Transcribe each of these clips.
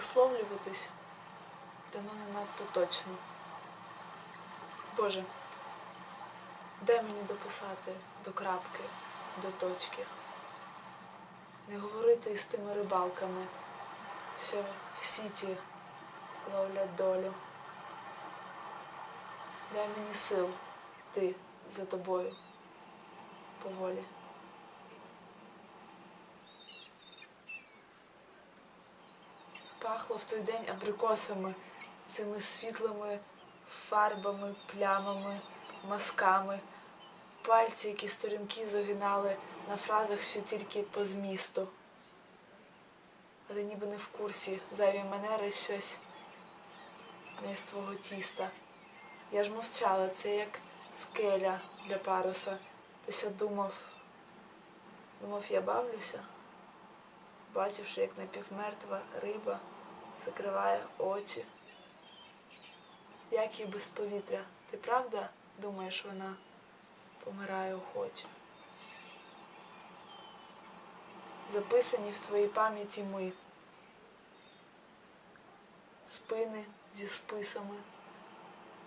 висловлюватись, воно не надто точно. Боже, де мені дописати до крапки, до точки? Не говорити із тими рибалками, що в сіті ловлять долю. Дай мені сил йти за тобою поволі. Пахло в той день абрикосами, цими світлими фарбами, плямами, мазками, пальці, які сторінки загинали на фразах, що тільки по змісту. Але ніби не в курсі зайві манери щось не з твого тіста. Я ж мовчала, це як скеля для паруса. Ти що думав? Думав, я бавлюся, бачивши, як напівмертва риба закриває очі. Як їй без повітря? Ти правда думаєш, вона помирає охоче? Записані в твоїй пам'яті ми. Спини зі списами,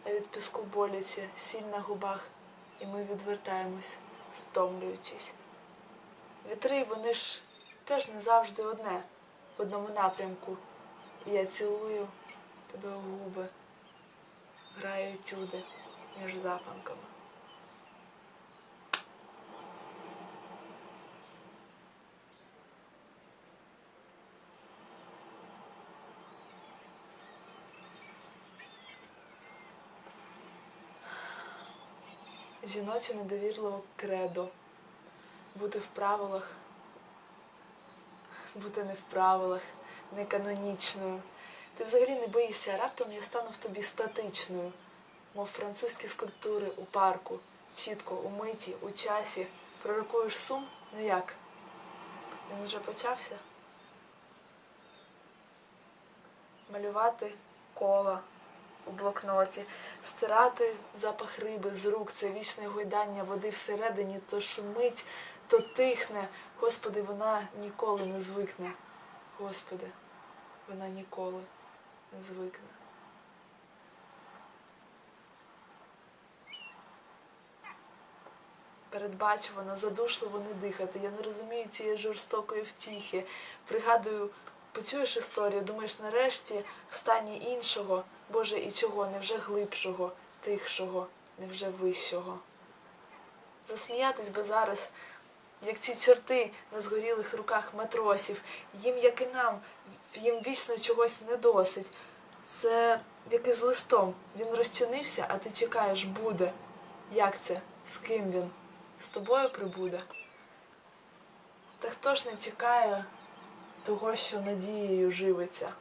а від піску боляче, сіль на губах, і ми відвертаємось, стомлюючись. Вітри, вони ж теж не завжди одне в одному напрямку. Я цілую тебе у губи, граю етюди між запанками. Жіноче недовірливо кредо. Бути в правилах, бути не в правилах, не канонічною. Ти взагалі не боїшся, раптом я стану в тобі статичною, мов французькі скульптури у парку, чітко, у миті, у часі. Пророкуєш сум? Ну як? Він уже почався? Малювати кола у блокноті, стирати запах риби з рук, це вічне гойдання води всередині, то шумить, то тихне. Господи, вона ніколи не звикне. Господи, вона ніколи не звикне. Передбачувано, задушливо не дихати. Я не розумію цієї жорстокої втіхи. Пригадую, почуєш історію, думаєш, нарешті в стані іншого, Боже, і чого, невже глибшого, тихшого, невже вищого. Засміятись би зараз, як ці чорти на згорілих руках матросів, їм, як і нам, їм вічно чогось не досить. Це як із листом. Він розчинився, а ти чекаєш, буде. Як це? З ким він? З тобою прибуде? Та хто ж не чекає того, що надією живиться?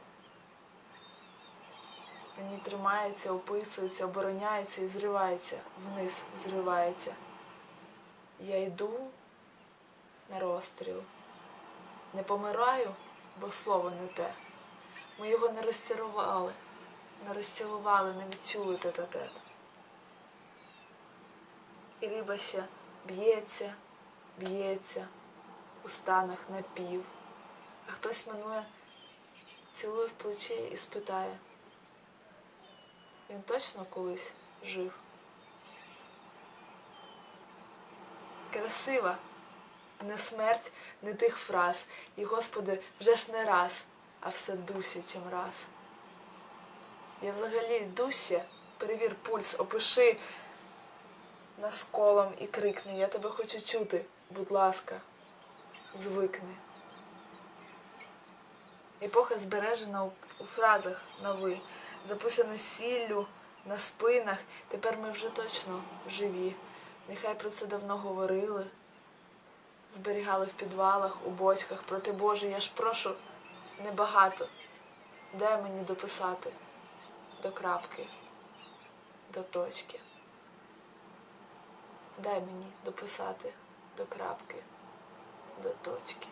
Мені тримається, описується, обороняється і зривається, вниз зривається. Я йду на розстріл. Не помираю, бо слово не те. Ми його не розцілували, не розцілували, не відчули тет-а-тет. І риба ще б'ється, б'ється у станах напів, а хтось мене цілує в плече і спитає, він точно колись жив? Красива, не смерть, не тих фраз, і, Господи, вже ж не раз, а все дусі чим раз. Я взагалі дусі, перевір пульс, опиши нас колом і крикни. Я тебе хочу чути, будь ласка, звикни. Епоха збережена у фразах на ви, записана сіллю на спинах. Тепер ми вже точно живі. Нехай про це давно говорили, зберігали в підвалах, у бочках. Проти Боже, я ж прошу небагато. Дай мені дописати до крапки, до точки. Дай мені дописати до крапки, до точки.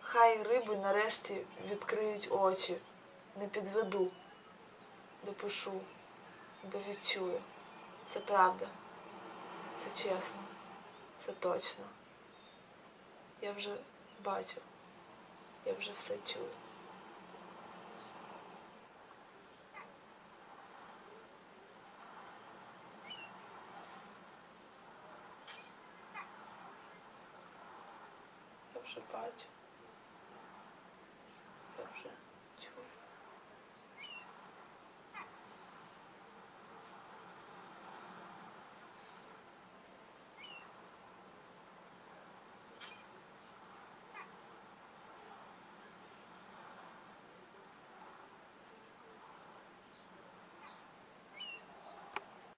Хай риби нарешті відкриють очі, не підведу, допишу, довідчую. Це правда, це чесно, це точно. Я вже бачу, я вже все чую. Я вже бачу.